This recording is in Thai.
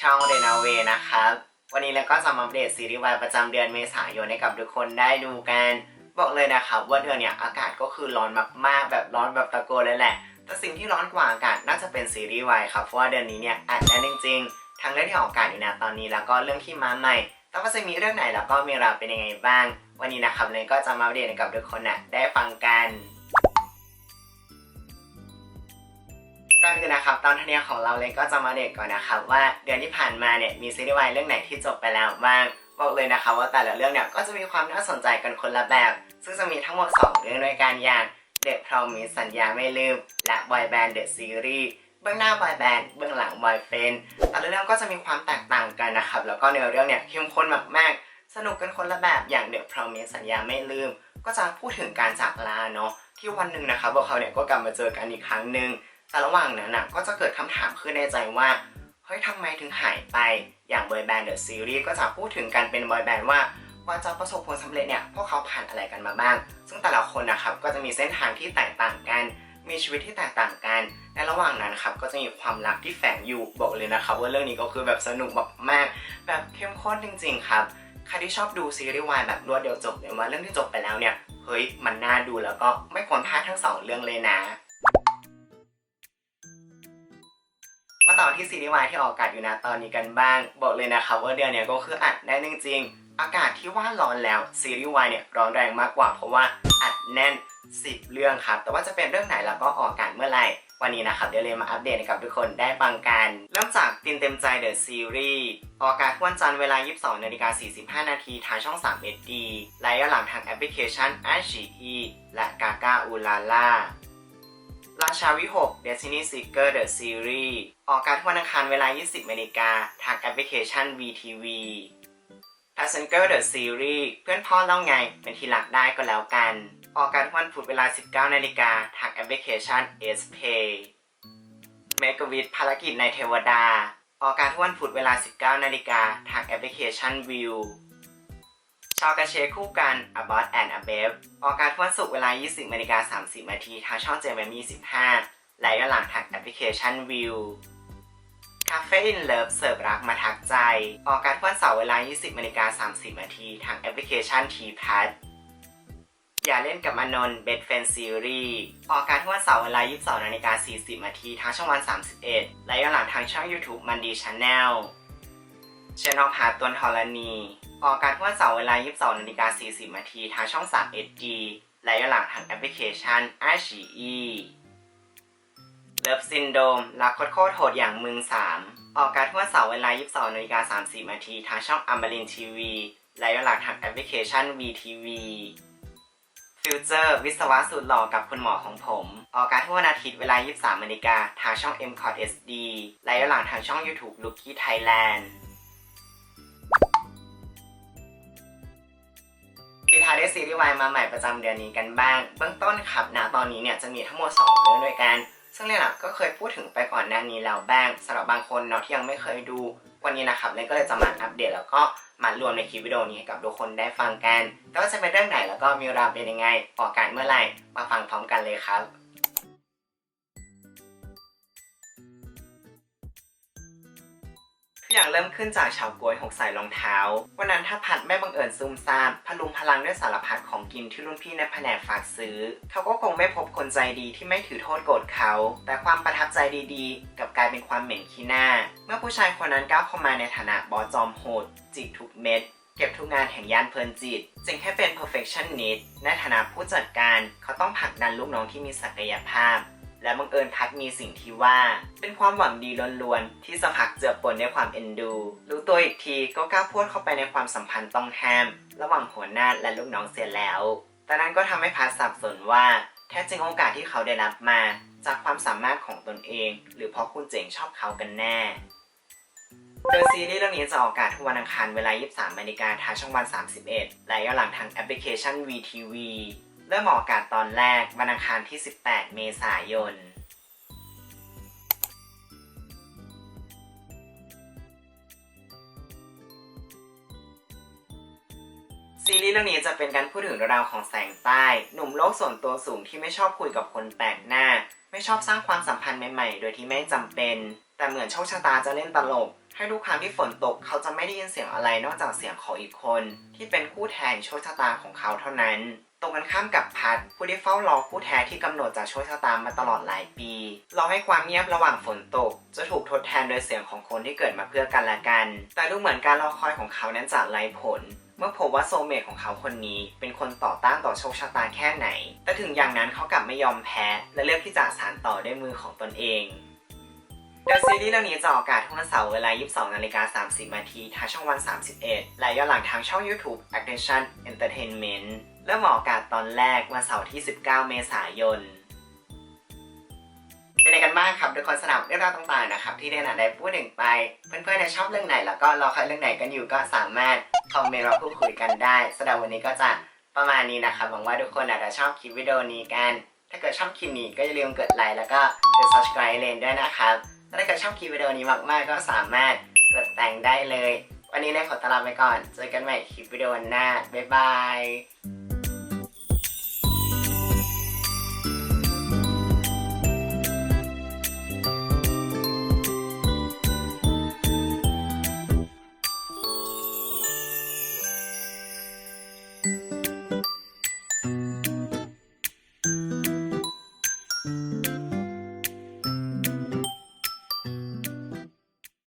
ช่องเรนาเวนะครับ วันนี้เราก็จะมาอัปเดตซีรีส์วายประจำเดือนเมษายนให้กับทุกคนได้ดูกันบอกเลยนะครับว่าเดือนเนี้ยอากาศก็คือร้อนมากๆ แบบร้อนแบบตะโกนเลยแหละ แต่สิ่งที่ร้อนกว่าอากาศน่าจะเป็นซีรีส์วายครับเพราะว่าเดือนนี้เนี่ยอัดแน่นจริงๆทั้งเรื่องที่ออกอากาศอยู่นะตอนนี้แล้วก็เรื่องที่มาใหม่แต่ว่าจะมีเรื่องไหนแล้วก็มีราวเป็นยังไงบ้าง วันนี้นะครับเลยก็จะมาอัปเดตให้กับทุกคนนะได้ฟังกัน ก่อนอื่นนะครับตอนทนเนียของเราเลยก็จะมาเด็กก่อนนะครับว่าเดือนที่ผ่านมาเนี่ยมีซีรีส์วายเรื่องไหนที่จบไปแล้วบ้างบอกเลยนะครับว่าแต่ละเรื่องเนี่ยก็จะมีความน่าสนใจกันคนละแบบ ซึ่งจะมีทั้งหมด 2 เรื่องด้วยกันอย่างเด็กพรอมิสัญญาไม่ลืม และบอยแบนด์เดอะซีรีส์เบื้องหน้าบอยแบนด์เบื้องหลังบอยเฟนแต่ละเรื่องก็จะมีความแตกต่างกันนะครับ แล้วก็เนื้อเรื่องเนี่ยเข้มข้นมากๆ สนุกกันคนละแบบอย่างเด็กพรอมิสัญญาไม่ลืม ก็จะพูดถึงการจากลาเนาะที่วันหนึ่งนะครับพวกเขาเนี่ยก็กลับมาเจอกันอีกครั้งหนึ่ง แต่ระหว่างนั้นนะก็จะเกิดคำถามขึ้นในใจว่า เฮ้ยทำไมถึงหายไป อย่างบอยแบนด์เดอะซีรีส์ก็จะพูดถึงการเป็นบอยแบนด์ว่าว่าจะประสบผลสำเร็จเนี่ยพวกเขาผ่านอะไรกันมาบ้าง ซึ่งแต่ละคนนะครับก็จะมีเส้นทางที่แตกต่างกัน มีชีวิตที่แตกต่างกันในระหว่างนั้นครับก็จะมีความรักที่แฝงอยู่บอกเลยนะครับว่าเรื่องนี้ก็คือแบบสนุกมากๆแบบเข้มข้นจริง ๆ ครับใครที่ชอบดูซีรีส์วายแบบรวดเดียวจบเลยว่าเรื่องที่จบไปแล้วเนี่ยเฮ้ยมันน่าดูแล้วก็ไม่ควรพลาดทั้งสองเรื่องเลยนะ มาต่อที่ซีรีส์วายที่ออกอากาศอยู่นะตอนนี้กันบ้าง บอกเลยนะครับว่าเดือนเนี้ยก็คืออัดแน่นจริงๆอากาศที่ว่าร้อนแล้วซีรีส์วายเนี่ยร้อนแรงมากกว่าเพราะว่าอัดแน่น 10 เรื่องครับ แต่ว่าจะเป็นเรื่องไหนแล้วก็ออกอากาศเมื่อไหร่วันนี้นะครับเดี๋ยวเลยมาอัปเดตให้กับทุกคนได้ฟังกัน เริ่มจากตินเต็มใจเดอะซีรีส์ออกอากาศวันจันทร์เวลา 22นาฬิกา45 นาทีทางช่อง3 SD และย้อนหลังทางแอปพลิเคชัน i อ e และกากาอูลาล่า ราชาวิหก Destiny Seeker The Series ออกอากาศทุกวันอังคารเวลา 20นาฬิกาทางแอปพลิเคชัน VTV Passenger The Series เพื่อนพ่อเล่าไง เป็นที่รักได้ก็แล้วกัน ออกอากาศทุกวันพุธเวลา 19นาฬิกาทางแอปพลิเคชัน SPay Make a Wish ภารกิจในเทวดา ออกอากาศทุกวันพุธเวลา 19นาฬิกาทางแอปพลิเคชัน View ชาวกระเชคู่กัน A b o t and a b e v ออกอากาศทุกวันศุกร์เวลา 20นาฬิกา30นาทีทางช่อง JMM 25และย้อนหลังทางแอปพลิเคชัน View Cafe in Love เสิร์ฟรักมาทักใจ ออกอากาศทุกวันเสาร์เวลา 20นาฬิกา30นาทีทางแอปพลิเคชัน t p a d อย่าเล่นกับมานนท์ Bed Friend Series ออกอากาศทุกวันเสาร์เวลา 22นาฬิกา40นาทีทางช่องวัน 31 และย้อนหลังทางช่อง YouTube มันดี Channel เชนอพาตวนทรณี ออกอากาศทุกวันเสาร์เวลา 22นาฬิกา40นาทีทางช่อง3 SD และย้อนหลังทางแอปพลิเคชัน i อ e เลิฟซินโดมรักโคตรโคตรโหดอย่างมึง 3 ออกอากาศทุกวันเสาร์เวลา 22นาฬิกา30นาทีทางช่องอัมบรินทีวีและย้อนหลังทางแอปพลิเคชัน VTV ฟิวเจอร์วิศวะสุดหล่อกับคุณหมอของผม ออกอากาศทุกวันอาทิตย์เวลา 23นาฬิกาทางช่อง m c o t SD และย้อนหลังทางช่อง YouTube Lucky Thailand พิทายด้ซีรีส์วายมาใหม่ประจำเดือนนี้กันบ้าง เบื้องต้นครับณตอนนี้เนี่ยจะมีทั้งหมด 2 เรื่องด้วยกัน ซึ่งเนี่ยนะก็เคยพูดถึงไปก่อนหน้านี้แล้วบ้างสำหรับบางคนเนาะที่ยังไม่เคยดู วันนี้นะครับเลยก็เลยจะมาอัปเดตแล้วก็มารวมในคลิปวิดีโอนี้ให้กับทุกคนได้ฟังกัน แต่ว่าจะเป็นเรื่องไหนแล้วก็มีราวเป็นยังไงออกอากาศเมื่อไหร่มาฟังพร้อมกันเลยครับ อย่างเริ่มขึ้นจากชาวกวยหกใส่รองเท้า วันนั้นถ้าพัดไม่บังเอิญซุ่มซ่ามพลุงพลังด้วยสารพัดของกินที่รุ่นพี่ในแผนกฝากซื้อ เขาก็คงไม่พบคนใจดีที่ไม่ถือโทษโกรธเขา แต่ความประทับใจดีๆ กับกลายเป็นความเหม็นขี้หน้า เมื่อผู้ชายคนนั้นก้าวเข้ามาในฐานะบอสจอมโหดจิกทุกเม็ดเก็บทุกงานแห่งย่านเพลินจิต จึงแค่เป็น perfectionist ในฐานะผู้จัดการ เขาต้องผลักดันลูกน้องที่มีศักยภาพ และบังเอิญพัดมีสิ่งที่ว่า เป็นความหวังดีล้วนๆ ที่สมักเจือปนด้วยความเอ็นดู รู้ตัวอีกทีก็กล้าพูดเข้าไปในความสัมพันธ์ต้องห้าม ระหว่างหัวหน้าและลูกน้องเสียแล้วแต่นั้นก็ทำให้พัดสับสนว่า แท้จริงโอกาสที่เขาได้รับมา จากความสามารถของตนเอง หรือเพราะคุณเจ๋งชอบเขากันแน่โดยซีรีส์เรื่องนี้จะออกอากาศทุกวันอังคารเวลา 23นาฬิกาทางช่องวัน 31 และย้อนหลังทางแอปพลิเคชัน VTV เริ่มออกอากาศตอนแรกวันอังคารที่ 18 เมษายน ซีรีส์เรื่องนี้จะเป็นการพูดถึงเรื่องราวของแสงใต้ หนุ่มโลกส่วนตัวสูงที่ไม่ชอบคุยกับคนแปลกหน้า ไม่ชอบสร้างความสัมพันธ์ใหม่ๆ โดยที่ไม่จำเป็น แต่เหมือนโชคชะตาจะเล่นตลกให้ให้ทุกครั้งที่ฝนตกเขาจะไม่ได้ยินเสียงอะไรนอกจากเสียงของอีกคน ที่เป็นคู่แทนโชคชะตาของเขาเท่านั้น ตรงกันข้ามกับพัดผู้ที่เฝ้ารอคู่แท้ที่กำหนดจากโชคชะตามมาตลอดหลายปี รอให้ความเงียบระหว่างฝนตก จะถูกทดแทนโดยเสียงของคนที่เกิดมาเพื่อกันและกัน แต่ดูเหมือนการรอคอยของเขานั้นจะไร้ผลเมื่อพบว่าโซเมตของเขาคนนี้เป็นคนต่อต้านต่อโชคชะตาแค่ไหน แต่ถึงอย่างนั้นเขากลับไม่ยอมแพ้ และเลือกที่จะสานต่อด้วยมือของตนเองดอะซีรีส์เรื่องนี้จะออกอากาศทุกวันเสาร์เวลา 22 นาฬิกา 30 นาทีทางช่องวัน 31 และย้อนหลังทางช่อง YouTube Attention Entertainment เริ่มออกอากาศตอนแรกวันเสาร์ที่ 19 เมษายนเป็นไงกันบ้างครับทุกคนสนับเรื่องราวต่างๆนะครับ ที่ได้นำได้พูดถึงไปเพื่อนๆชอบเรื่องไหน แล้วก็รอใครเรื่องไหนกันอยู่ก็สามารถคอมเมนต์มาพูดคุยกันได้สำหรับวันนี้ก็จะประมาณนี้นะครับหวังว่าทุกคนอาจจะชอบคลิปวิดีโอนี้กัน ถ้าเกิดชอบคลิปนี้ก็อย่าลืมกดไลค์แล้วก็กด subscribe เลนด้วยนะครับและถ้าเกิดชอบคลิปวิดีโอนี้มากๆ ก็สามารถกดแต่งได้เลย วันนี้เลยขอตลาไปก่อน เจอกันใหม่คลิปวิดีโอหน้าบ๊ายบาย